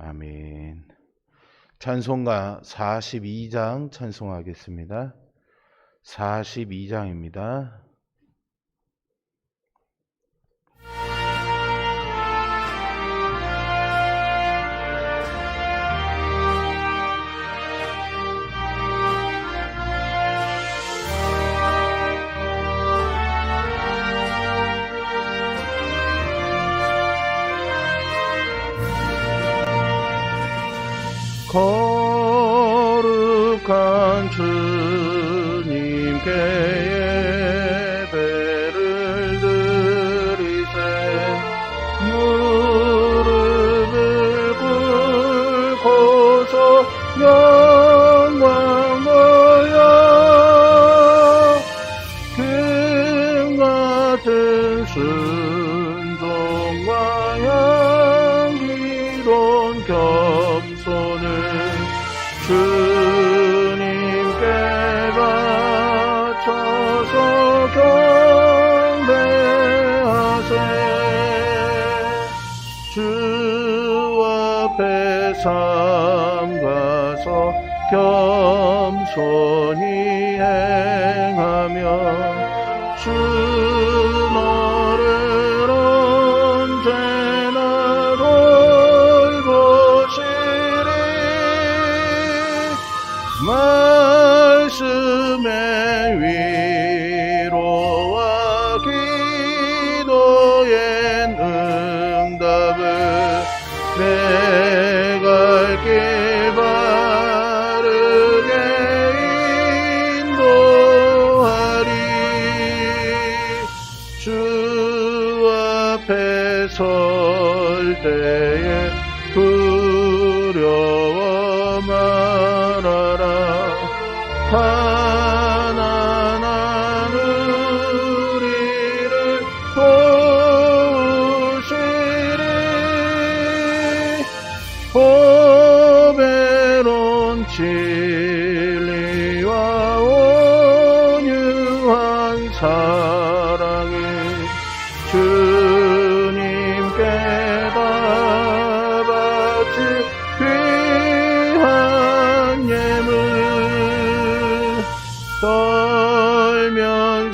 아멘. 찬송가 42장 찬송하겠습니다. 42장입니다. 거룩한 주님께 경배하세. 주 앞에 삼가서 겸손히 행하며 주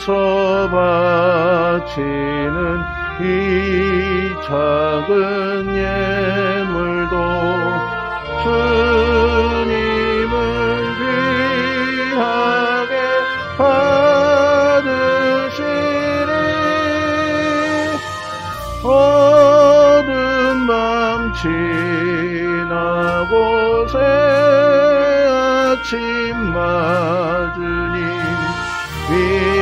떨면서 바치는 이 작은 예물도 주님을 귀하게 받으시리. 어두운 밤 지나고 새 아침 맞으니 믿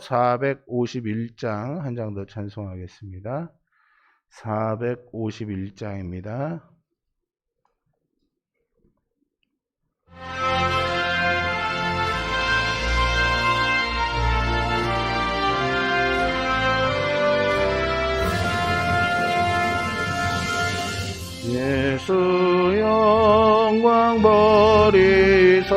451장 한 장 더 찬송하겠습니다. 451장입니다. 예수 영광 버리사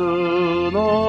예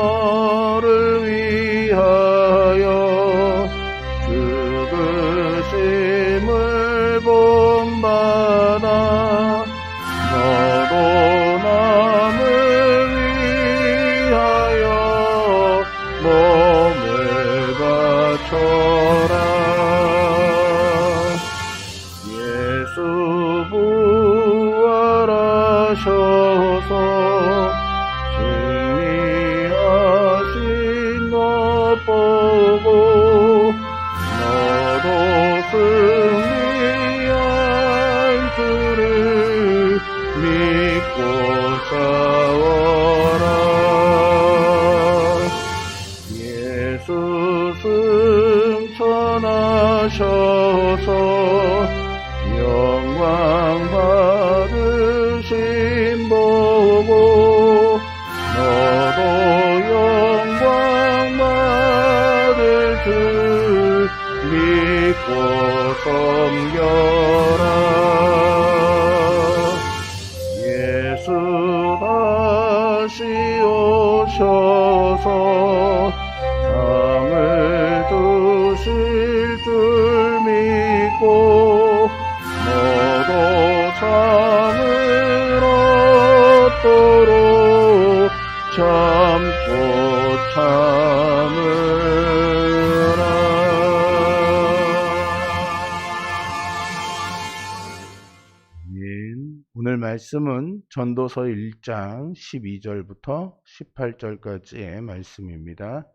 말씀은 전도서 1장 12절부터 18절까지의 말씀입니다.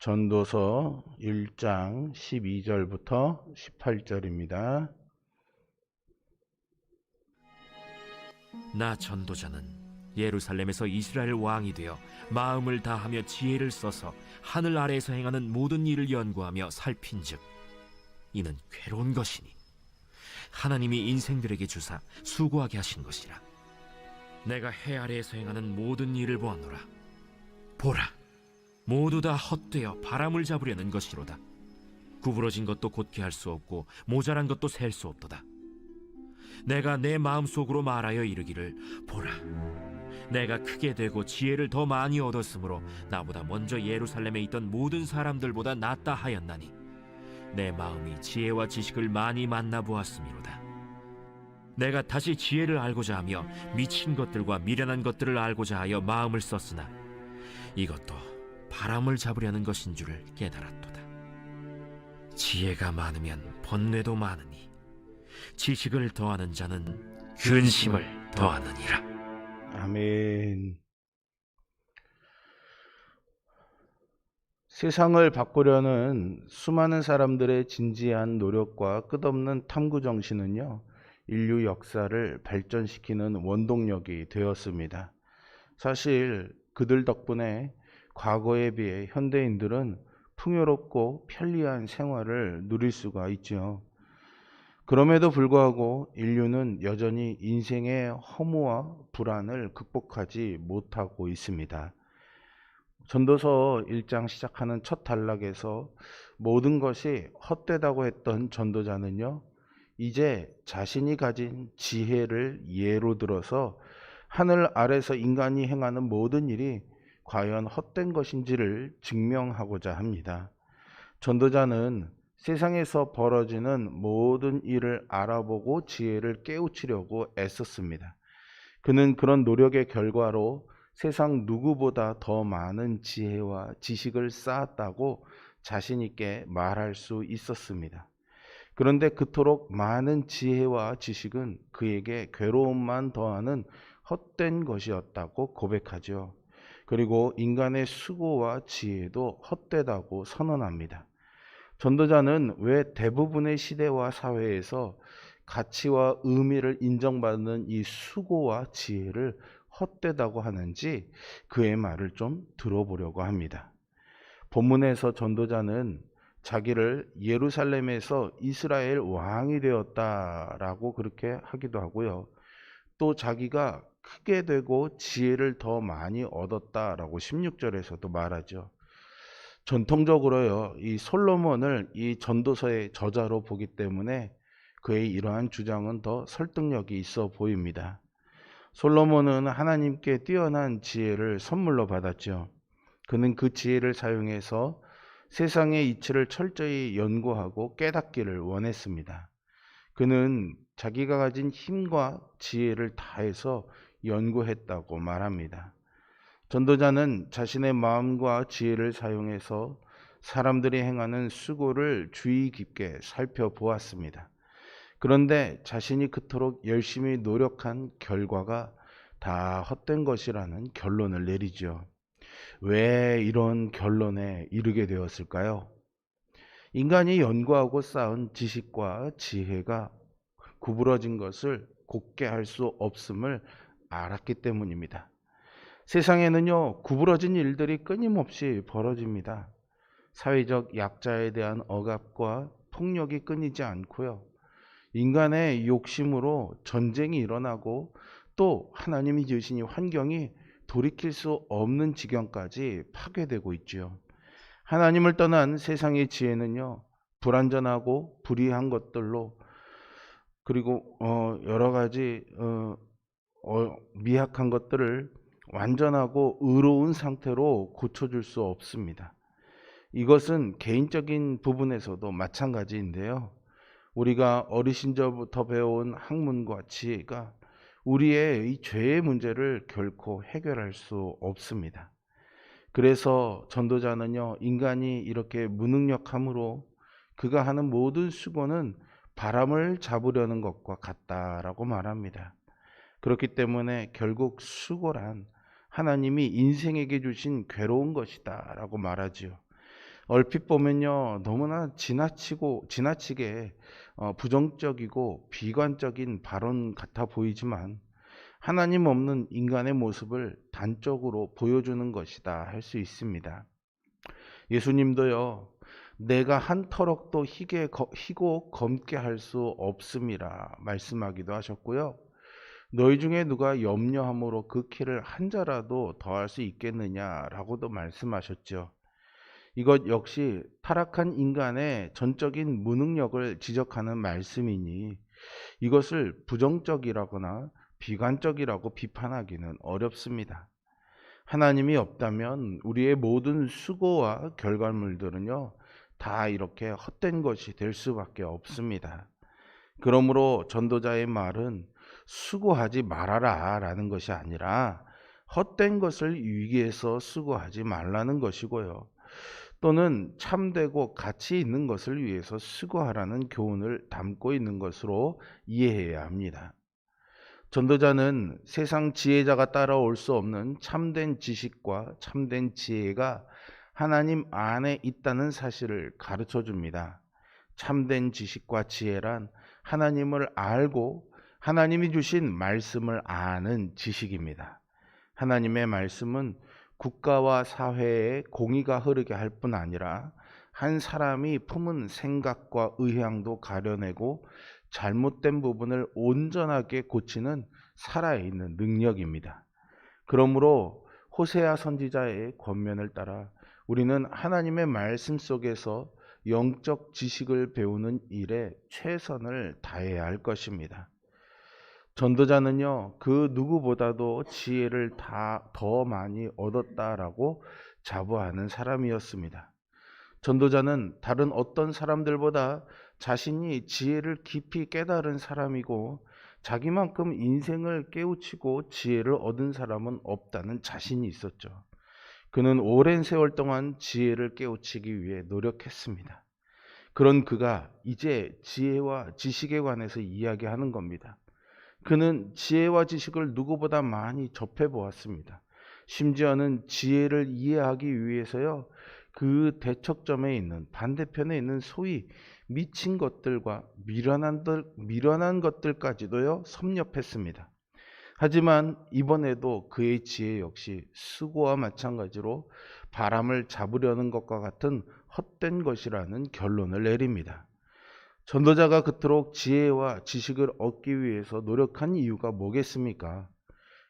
전도서 1장 12절부터 18절입니다. 나 전도자는 예루살렘에서 이스라엘 왕이 되어 마음을 다하며 지혜를 써서 하늘 아래에서 행하는 모든 일을 연구하며 살핀즉 이는 괴로운 것이니 하나님이 인생들에게 주사 수고하게 하신 것이라. 내가 해 아래에서 행하는 모든 일을 보았노라. 보라 모두 다 헛되어 바람을 잡으려는 것이로다. 구부러진 것도 곧게 할 수 없고 모자란 것도 셀 수 없도다. 내가 내 마음속으로 말하여 이르기를 보라 내가 크게 되고 지혜를 더 많이 얻었으므로 나보다 먼저 예루살렘에 있던 모든 사람들보다 낫다 하였나니 내 마음이 지혜와 지식을 많이 만나 보았음이로다 내가 다시 지혜를 알고자 하며 미친 것들과 미련한 것들을 알고자 하여 마음을 썼으나 이것도 바람을 잡으려는 것인 줄을 깨달았도다 지혜가 많으면 번뇌도 많으니 지식을 더하는 자는 근심을 더하느니라. 아멘. 세상을 바꾸려는 수많은 사람들의 진지한 노력과 끝없는 탐구 정신은요, 인류 역사를 발전시키는 원동력이 되었습니다. 사실 그들 덕분에 과거에 비해 현대인들은 풍요롭고 편리한 생활을 누릴 수가 있죠. 그럼에도 불구하고 인류는 여전히 인생의 허무와 불안을 극복하지 못하고 있습니다. 전도서 1장 시작하는 첫 단락에서 모든 것이 헛되다고 했던 전도자는요, 이제 자신이 가진 지혜를 예로 들어서 하늘 아래서 인간이 행하는 모든 일이 과연 헛된 것인지를 증명하고자 합니다. 전도자는 세상에서 벌어지는 모든 일을 알아보고 지혜를 깨우치려고 애썼습니다. 그는 그런 노력의 결과로 세상 누구보다 더 많은 지혜와 지식을 쌓았다고 자신있게 말할 수 있었습니다. 그런데 그토록 많은 지혜와 지식은 그에게 괴로움만 더하는 헛된 것이었다고 고백하죠. 그리고 인간의 수고와 지혜도 헛되다고 선언합니다. 전도자는 왜 대부분의 시대와 사회에서 가치와 의미를 인정받는 이 수고와 지혜를 헛되다고 하는지 그의 말을 좀 들어보려고 합니다. 본문에서 전도자는 자기를 예루살렘에서 이스라엘 왕이 되었다라고 그렇게 하기도 하고요. 또 자기가 크게 되고 지혜를 더 많이 얻었다라고 16절에서도 말하죠. 전통적으로요, 이 솔로몬을 이 전도서의 저자로 보기 때문에 그의 이러한 주장은 더 설득력이 있어 보입니다. 솔로몬은 하나님께 뛰어난 지혜를 선물로 받았죠. 그는 그 지혜를 사용해서 세상의 이치를 철저히 연구하고 깨닫기를 원했습니다. 그는 자기가 가진 힘과 지혜를 다해서 연구했다고 말합니다. 전도자는 자신의 마음과 지혜를 사용해서 사람들이 행하는 수고를 주의 깊게 살펴보았습니다. 그런데 자신이 그토록 열심히 노력한 결과가 다 헛된 것이라는 결론을 내리죠. 왜 이런 결론에 이르게 되었을까요? 인간이 연구하고 쌓은 지식과 지혜가 구부러진 것을 곱게 할 수 없음을 알았기 때문입니다. 세상에는요, 구부러진 일들이 끊임없이 벌어집니다. 사회적 약자에 대한 억압과 폭력이 끊이지 않고요. 인간의 욕심으로 전쟁이 일어나고 또 하나님이 지으신 이 환경이 돌이킬 수 없는 지경까지 파괴되고 있지요. 하나님을 떠난 세상의 지혜는요, 불완전하고 불의한 것들로 그리고 어, 여러 가지 어, 어, 미약한 것들을 완전하고 의로운 상태로 고쳐줄 수 없습니다. 이것은 개인적인 부분에서도 마찬가지인데요. 우리가 어리신 저부터 배워온 학문과 지혜가 우리의 이 죄의 문제를 결코 해결할 수 없습니다. 그래서 전도자는요, 인간이 이렇게 무능력함으로 그가 하는 모든 수고는 바람을 잡으려는 것과 같다라고 말합니다. 그렇기 때문에 결국 수고란 하나님이 인생에게 주신 괴로운 것이다라고 말하지요. 얼핏 보면요, 너무나 지나치고 지나치게 어, 부정적이고 비관적인 발언 같아 보이지만 하나님 없는 인간의 모습을 단적으로 보여주는 것이다 할 수 있습니다. 예수님도요, 내가 한 터럭도 희게, 희고 검게 할 수 없음이라 말씀하기도 하셨고요. 너희 중에 누가 염려함으로 그 키를 한 자라도 더할 수 있겠느냐라고도 말씀하셨죠. 이것 역시 타락한 인간의 전적인 무능력을 지적하는 말씀이니 이것을 부정적이라거나 비관적이라고 비판하기는 어렵습니다. 하나님이 없다면 우리의 모든 수고와 결과물들은요, 다 이렇게 헛된 것이 될 수밖에 없습니다. 그러므로 전도자의 말은 수고하지 말아라 라는 것이 아니라 헛된 것을 위기에서 수고하지 말라는 것이고요. 또는 참되고 가치 있는 것을 위해서 수고하라는 교훈을 담고 있는 것으로 이해해야 합니다. 전도자는 세상 지혜자가 따라올 수 없는 참된 지식과 참된 지혜가 하나님 안에 있다는 사실을 가르쳐 줍니다. 참된 지식과 지혜란 하나님을 알고 하나님이 주신 말씀을 아는 지식입니다. 하나님의 말씀은 국가와 사회에 공의가 흐르게 할 뿐 아니라 한 사람이 품은 생각과 의향도 가려내고 잘못된 부분을 온전하게 고치는 살아있는 능력입니다. 그러므로 호세아 선지자의 권면을 따라 우리는 하나님의 말씀 속에서 영적 지식을 배우는 일에 최선을 다해야 할 것입니다. 전도자는요, 그 누구보다도 지혜를 다 더 많이 얻었다라고 자부하는 사람이었습니다. 전도자는 다른 어떤 사람들보다 자신이 지혜를 깊이 깨달은 사람이고 자기만큼 인생을 깨우치고 지혜를 얻은 사람은 없다는 자신이 있었죠. 그는 오랜 세월 동안 지혜를 깨우치기 위해 노력했습니다. 그런 그가 이제 지혜와 지식에 관해서 이야기하는 겁니다. 그는 지혜와 지식을 누구보다 많이 접해 보았습니다. 심지어는 지혜를 이해하기 위해서요, 그 대척점에 있는 반대편에 있는 소위 미친 것들과 미련한, 들, 미련한 것들까지도요 섭렵했습니다. 하지만 이번에도 그의 지혜 역시 수고와 마찬가지로 바람을 잡으려는 것과 같은 헛된 것이라는 결론을 내립니다. 전도자가 그토록 지혜와 지식을 얻기 위해서 노력한 이유가 뭐겠습니까?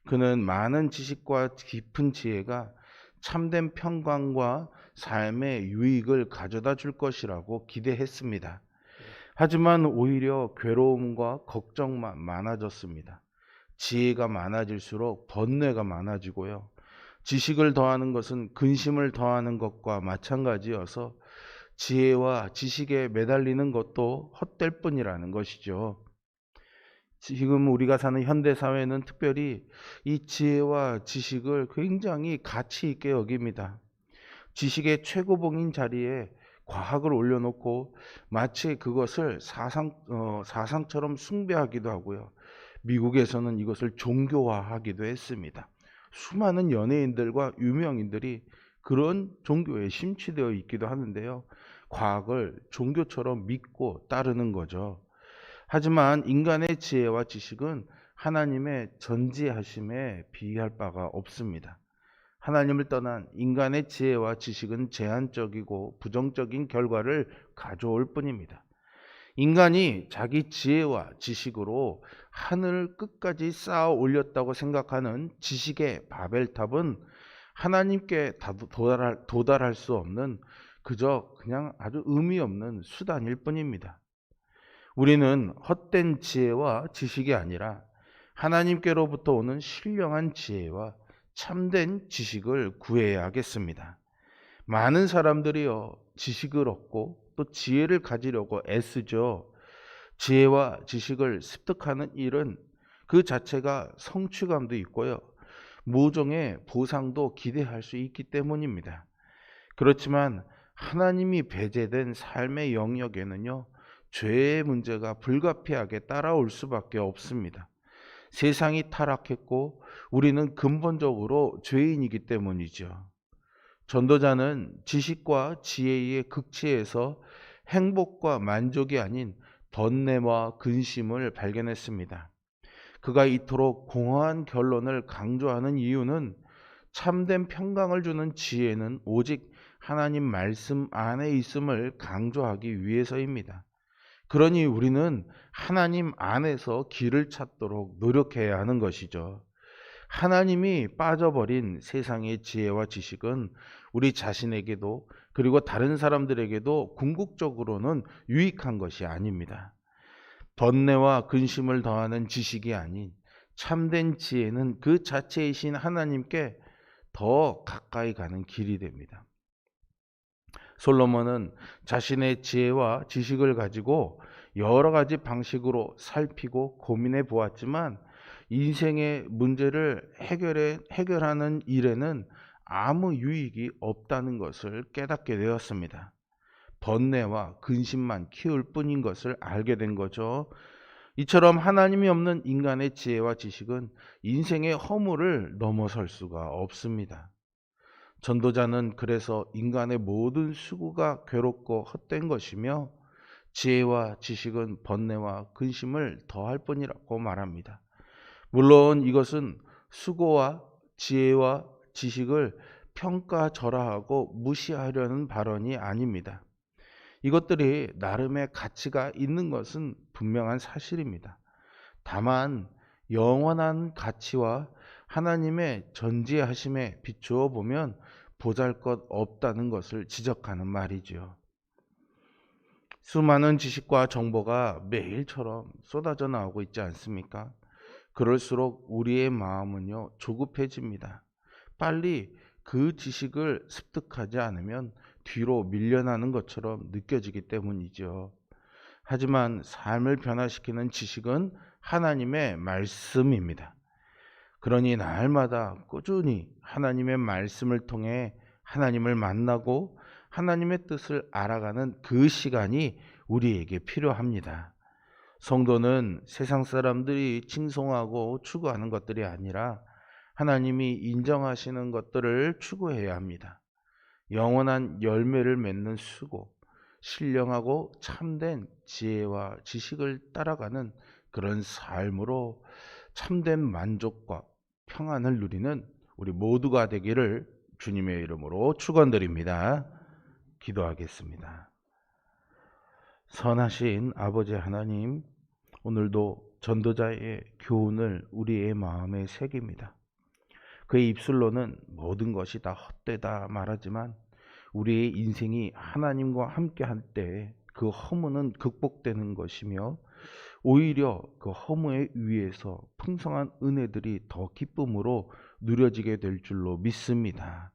그는 많은 지식과 깊은 지혜가 참된 평강과 삶의 유익을 가져다 줄 것이라고 기대했습니다. 하지만 오히려 괴로움과 걱정만 많아졌습니다. 지혜가 많아질수록 번뇌가 많아지고요. 지식을 더하는 것은 근심을 더하는 것과 마찬가지여서 지혜와 지식에 매달리는 것도 헛될 뿐이라는 것이죠. 지금 우리가 사는 현대 사회는 특별히 이 지혜와 지식을 굉장히 가치 있게 여깁니다. 지식의 최고봉인 자리에 과학을 올려놓고 마치 그것을 사상 어, 사상처럼 숭배하기도 하고요. 미국에서는 이것을 종교화하기도 했습니다. 수많은 연예인들과 유명인들이 그런 종교에 심취되어 있기도 하는데요. 과학을 종교처럼 믿고 따르는 거죠. 하지만 인간의 지혜와 지식은 하나님의 전지하심에 비할 바가 없습니다. 하나님을 떠난 인간의 지혜와 지식은 제한적이고 부정적인 결과를 가져올 뿐입니다. 인간이 자기 지혜와 지식으로 하늘 끝까지 쌓아 올렸다고 생각하는 지식의 바벨탑은 하나님께 도달할, 도달할 수 없는 그저 그냥 아주 의미 없는 수단일 뿐입니다. 우리는 헛된 지혜와 지식이 아니라 하나님께로부터 오는 신령한 지혜와 참된 지식을 구해야겠습니다. 많은 사람들이요, 지식을 얻고 또 지혜를 가지려고 애쓰죠. 지혜와 지식을 습득하는 일은 그 자체가 성취감도 있고요. 모종의 보상도 기대할 수 있기 때문입니다. 그렇지만 하나님이 배제된 삶의 영역에는요, 죄의 문제가 불가피하게 따라올 수밖에 없습니다. 세상이 타락했고 우리는 근본적으로 죄인이기 때문이죠. 전도자는 지식과 지혜의 극치에서 행복과 만족이 아닌 번뇌와 근심을 발견했습니다. 그가 이토록 공허한 결론을 강조하는 이유는 참된 평강을 주는 지혜는 오직 하나님 말씀 안에 있음을 강조하기 위해서입니다. 그러니 우리는 하나님 안에서 길을 찾도록 노력해야 하는 것이죠. 하나님이 빠져버린 세상의 지혜와 지식은 우리 자신에게도 그리고 다른 사람들에게도 궁극적으로는 유익한 것이 아닙니다. 번뇌와 근심을 더하는 지식이 아닌 참된 지혜는 그 자체이신 하나님께 더 가까이 가는 길이 됩니다. 솔로몬은 자신의 지혜와 지식을 가지고 여러 가지 방식으로 살피고 고민해 보았지만 인생의 문제를 해결해, 해결하는 일에는 아무 유익이 없다는 것을 깨닫게 되었습니다. 번뇌와 근심만 키울 뿐인 것을 알게 된 거죠. 이처럼 하나님이 없는 인간의 지혜와 지식은 인생의 허물을 넘어설 수가 없습니다. 전도자는 그래서 인간의 모든 수고가 괴롭고 헛된 것이며 지혜와 지식은 번뇌와 근심을 더할 뿐이라고 말합니다. 물론 이것은 수고와 지혜와 지식을 평가절하하고 무시하려는 발언이 아닙니다. 이것들이 나름의 가치가 있는 것은 분명한 사실입니다. 다만 영원한 가치와 하나님의 전지하심에 비추어 보면 보잘것 없다는 것을 지적하는 말이지요. 수많은 지식과 정보가 매일처럼 쏟아져 나오고 있지 않습니까? 그럴수록 우리의 마음은요, 조급해집니다. 빨리 그 지식을 습득하지 않으면 뒤로 밀려나는 것처럼 느껴지기 때문이죠. 하지만 삶을 변화시키는 지식은 하나님의 말씀입니다. 그러니 날마다 꾸준히 하나님의 말씀을 통해 하나님을 만나고 하나님의 뜻을 알아가는 그 시간이 우리에게 필요합니다. 성도는 세상 사람들이 칭송하고 추구하는 것들이 아니라 하나님이 인정하시는 것들을 추구해야 합니다. 영원한 열매를 맺는 수고, 신령하고 참된 지혜와 지식을 따라가는 그런 삶으로 참된 만족과 평안을 누리는 우리 모두가 되기를 주님의 이름으로 축원드립니다. 기도하겠습니다. 선하신 아버지 하나님, 오늘도 전도자의 교훈을 우리의 마음에 새깁니다. 그의 입술로는 모든 것이 다 헛되다 말하지만 우리의 인생이 하나님과 함께 할 때 그 허무는 극복되는 것이며 오히려 그 허무의 위에서 풍성한 은혜들이 더 기쁨으로 누려지게 될 줄로 믿습니다.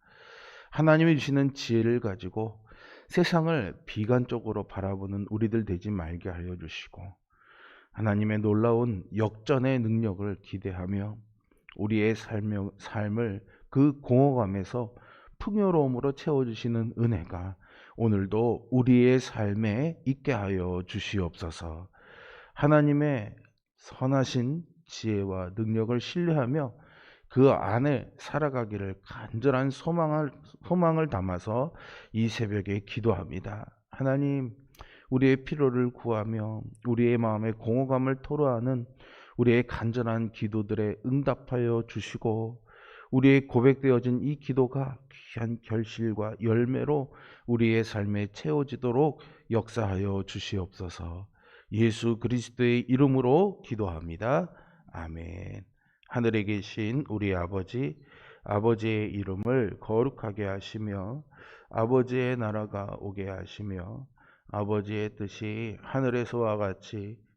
하나님이 주시는 지혜를 가지고 세상을 비관적으로 바라보는 우리들 되지 말게 하여 주시고 하나님의 놀라운 역전의 능력을 기대하며 우리의 삶, 삶을 그 공허감에서 풍요로움으로 채워주시는 은혜가 오늘도 우리의 삶에 있게 하여 주시옵소서. 하나님의 선하신 지혜와 능력을 신뢰하며 그 안에 살아가기를 간절한 소망을, 소망을 담아서 이 새벽에 기도합니다. 하나님, 우리의 필요를 구하며 우리의 마음의 공허감을 토로하는 우리의 간절한 기도들에 응답하여 주시고 우리의 고백되어진 이 기도가 귀한 결실과 열매로 우리의 삶에 채워지도록 역사하여 주시옵소서. 예수 그리스도의 이름으로 기도합니다. 아멘. 하늘에 계신 우리 아버지, 아버지의 이름을 거룩하게 하시며 아버지의 나라가 오게 하시며 아버지의 뜻이 하늘에서와 같이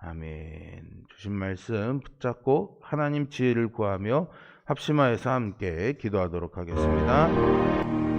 아멘. 주신 말씀 붙잡고 하나님 지혜를 구하며 합심하여서 함께 기도하도록 하겠습니다.